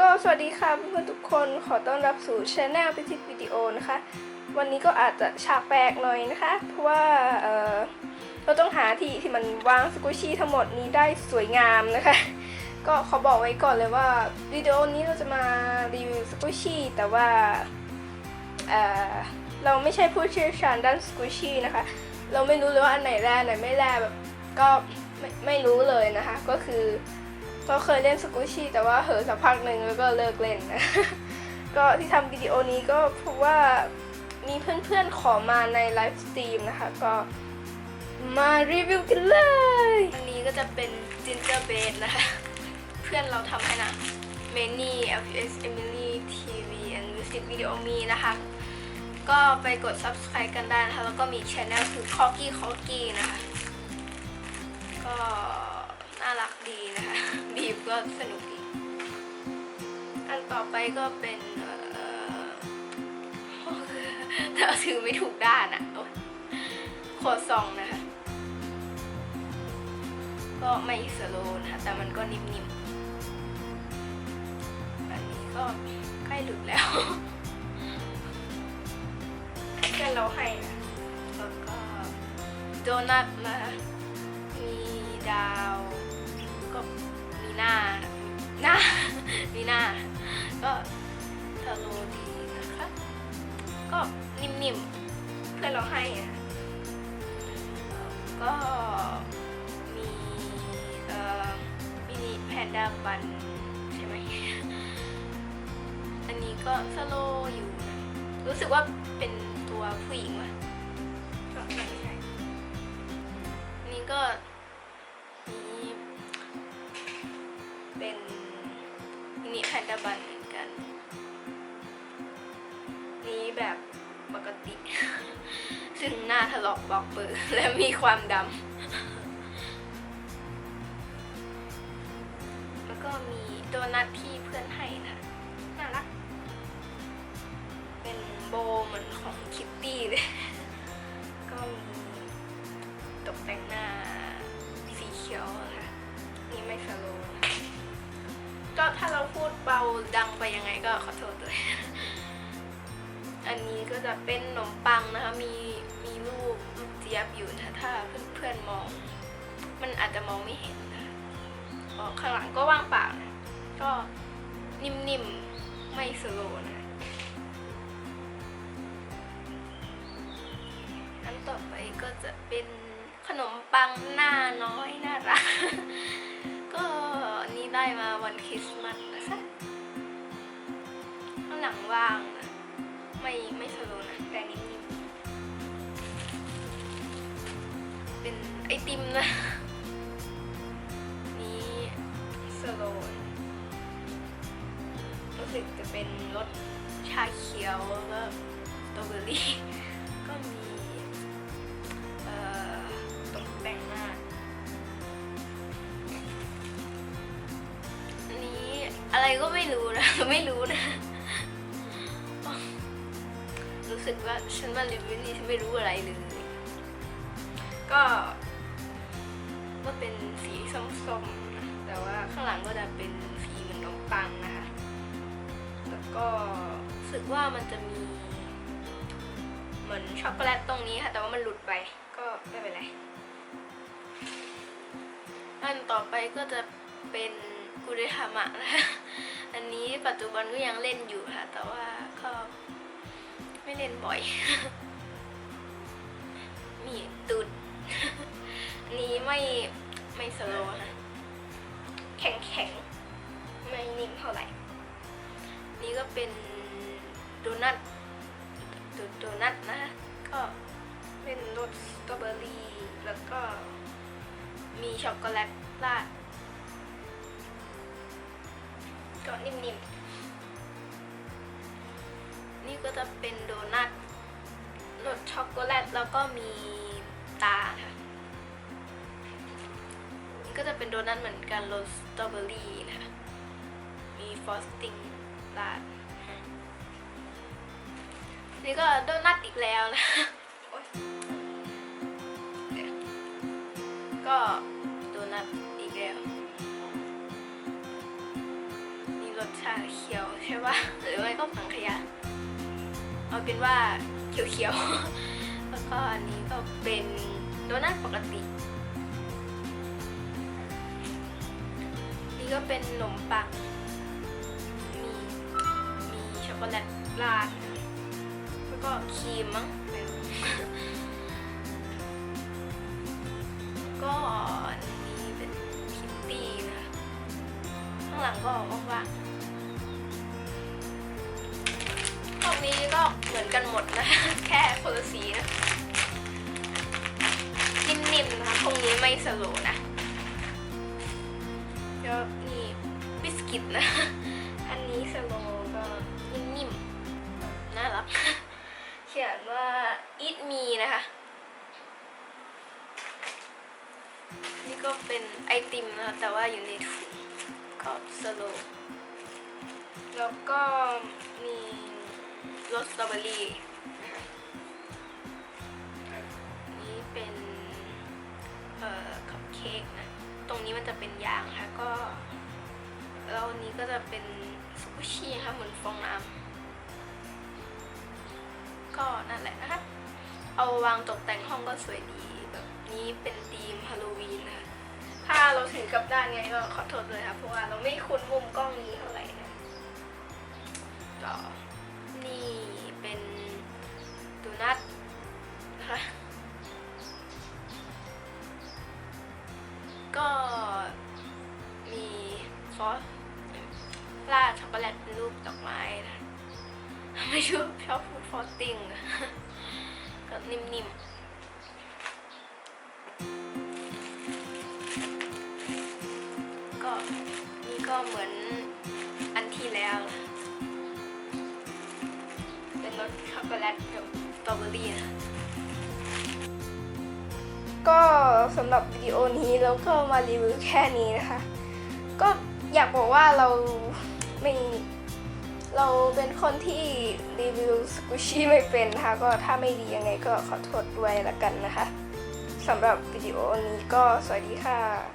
ก็สวัสดีค่ะเพื่อนๆทุกคนขอต้อนรับสู่ช anel พิทิตวิดีโอนะคะ วันนี้ก็อาจจะฉากแปลกหน่อยนะคะ เพราะว่าเออเราต้องหาที่ที่มันวางสกุชี่ทั้งหมดนี้ได้สวยงามนะคะ ก็ขอบอกไว้ก่อนเลยว่าวิดีโอนี้เราจะมารีวิวสกุชี่แต่ว่าเออเราไม่ใช่ผู้เชี่ยวชาญด้านสกุชี่นะคะ เราไม่รู้เลยว่าอันไหนแร่อันไหนไม่แร่แบบก็ไม่ไม่รู้เลยนะคะ ก็คือ ก็เคยเล่นสกูชี่แต่ว่าเหอสักพักหนึ่งแล้วก็เลิกเล่นนะ ก็ที่ทำวิดีโอนี้ก็เพราะว่ามีเพื่อนๆขอมาในไลฟ์สตรีมนะคะ ก็มารีวิวกันเลยอันนี้ก็จะเป็นจินเจอร์เบดนะคะ เพื่อนเราทำให้นะ m a n y LPS Emily TV and Music Video Me นะคะ ก็ไปกด subscribe กันได้นะคะ แล้วก็มีช anel คือ c o c k y c o c k y นะคะ ก็ น่ารักดีนะคะบีบก็สนุกดีอันต่อไปก็เป็นเอ่อถ้าถือไม่ถูกด้านอะโอ๊ยโคดซองนะคะ ก็ไม่อิสโลนะคะแต่มันก็นิ่มๆ อันนี้ก็ใกล้หลุดแล้วแค่เราให้นะแล้วก็โดนัทนะคะมีดาว ก็มีหน้าหน้ามีหน้า ก็ทะโลดีนะคะก็นิ่มๆ เพื่อนเราให้อะก็มีเอ่อมินิแพนด้าบันใช่ไหมอันนี้ก็สโลอยู่นะรู้สึกว่าเป็นตัวผู้หญิงวะก็ไม่ใช่นนี้ก็ ซึ่งหน้าถลอกบอกเปิดและมีความดำ แล้วก็มีโดนัทที่เพื่อนให้นะน่ารัก เป็นโบเหมือนของคิตตี้เลย ก็มีตกแต่งหน้าสีเขียวค่ะ นี่ไม่สโลนะก็ถ้าเราพูดเบาดังไปยังไงก็ขอโทษด้วยอันนี้ก็จะเป็นขนมปังนะคะ มี รูปรูปเจี๊ยบอยู่นะถ้าเพื่อนๆมอง มันอาจจะมองไม่เห็นนะข้างหลังก็ว่างเปล่านะ ก็นิ่มๆ ไม่สโลนะอันต่อไปก็จะเป็นขนมปังหน้าน้อยน่ารัก ก็นนี้ได้มาวันคริสต์มาสนะคะข้างหลังว่างนะ ไม่ไม่สโลนะแต่นิ่มๆ ติมนะ นี้สโลว์รู้สึกจะเป็นรสชาเขียวแล้วก็สตรอเบอรี่ ก็มี เอ่อตกแต่งหน้าอันนี้อะไรก็ไม่รู้นะ ไม่รู้นะ รู้สึกว่าฉันมารีวิวนี่ฉันไม่รู้อะไรเลยก็ ก็เป็นสีส้มๆ แต่ว่าข้างหลังก็จะเป็นสีเหมือนนมปังนะคะ แล้วก็รู้สึกว่ามันจะมีเหมือนช็อกโกแลตตรงนี้ค่ะ แต่ว่ามันหลุดไปก็ไม่เป็นไรอันต่อไปก็จะเป็นกุเรฮามะนะคะ อันนี้ปัจจุบันก็ยังเล่นอยู่ค่ะ แต่ว่าก็ไม่เล่นบ่อย มีตุดอัน ไม่ไม่สโลว์นะแข็งแข็งไม่นิ่มเท่าไหร่ นี่ก็เป็นโดนัทโดโดนัทนะคะก็เป็นรสสตรอเบอรี่แล้วก็มีช็อกโกแลตราดก็นิ่มๆ นี่ก็จะเป็นโดนัทรสช็อกโกแลตแล้วก็มีตาค่ะ ก็จะเป็นโดนัทเหมือนกันรสสตรอเบอรี่นะคะมีฟรอสติ้งราดนี่ก็โดนัทอีกแล้วนะก็โดนัทอีกแล้วนี่รสชาเขียวใช่ปะหรือไม่ก็สังขยาเอาเป็นว่าเขียวๆแล้วก็อันนี้ก็เป็นโดนัทปกติ ก็เป็นขนมปัง มีมีช็อกโกแลตราด แล้วก็ครีมมั้งก็อันนี้เป็นคิตตี้นะข้างหลังก็ว่างๆพวกนี้ก็เหมือนกันหมดนะ แค่คนละสีนะ นิ่มๆนะคะพวกนี้ไม่สโลนะ กิตนะ อันนี้สโลก็นิ่มๆ น่ารัก เขียนว่า eat me นะคะ นี่ก็เป็นไอติมนะคะแต่ว่าอยู่ในถุงก็สโล แล้วก็มีรสสตรอเบอรี่นี่เป็น เอ่อ คัพเค้กนะ ตรงนี้มันจะเป็นยางค่ะก็ แล้วอันนี้ก็จะเป็นสกุชี่ค่ะเหมือนฟองน้ำก็นั่นแหละนะคะเอาวางตกแต่งห้องก็สวยดีแบบนี้เป็นธีมฮาโลวีนนะคะถ้าเราถือกลับด้านไงก็ขอโทษเลยค่ะเพราะว่าเราไม่คุ้นมุมกล้องนี้เท่าไหร่ ราดช็อกโกแลตเป็นรูปดอกไม้นะไม่ชอบชอบพูดฟอสติ้งก็นิ่มๆก็นี่ก็เหมือนอันที่แล้ว เป็นรสช็อกโกแลตกับสตรอเบอรี่นะก็สำหรับวิดีโอนี้เราก็มารีวิวแค่นี้นะคะ ก็อยากบอกว่าเรา ไม่เราเป็นคนที่รีวิวสกูชี่ไม่เป็นนะคะก็ถ้าไม่ดียังไงก็ขอโทษด้วยละกันนะคะสำหรับวิดีโอนี้ก็สวัสดีค่ะ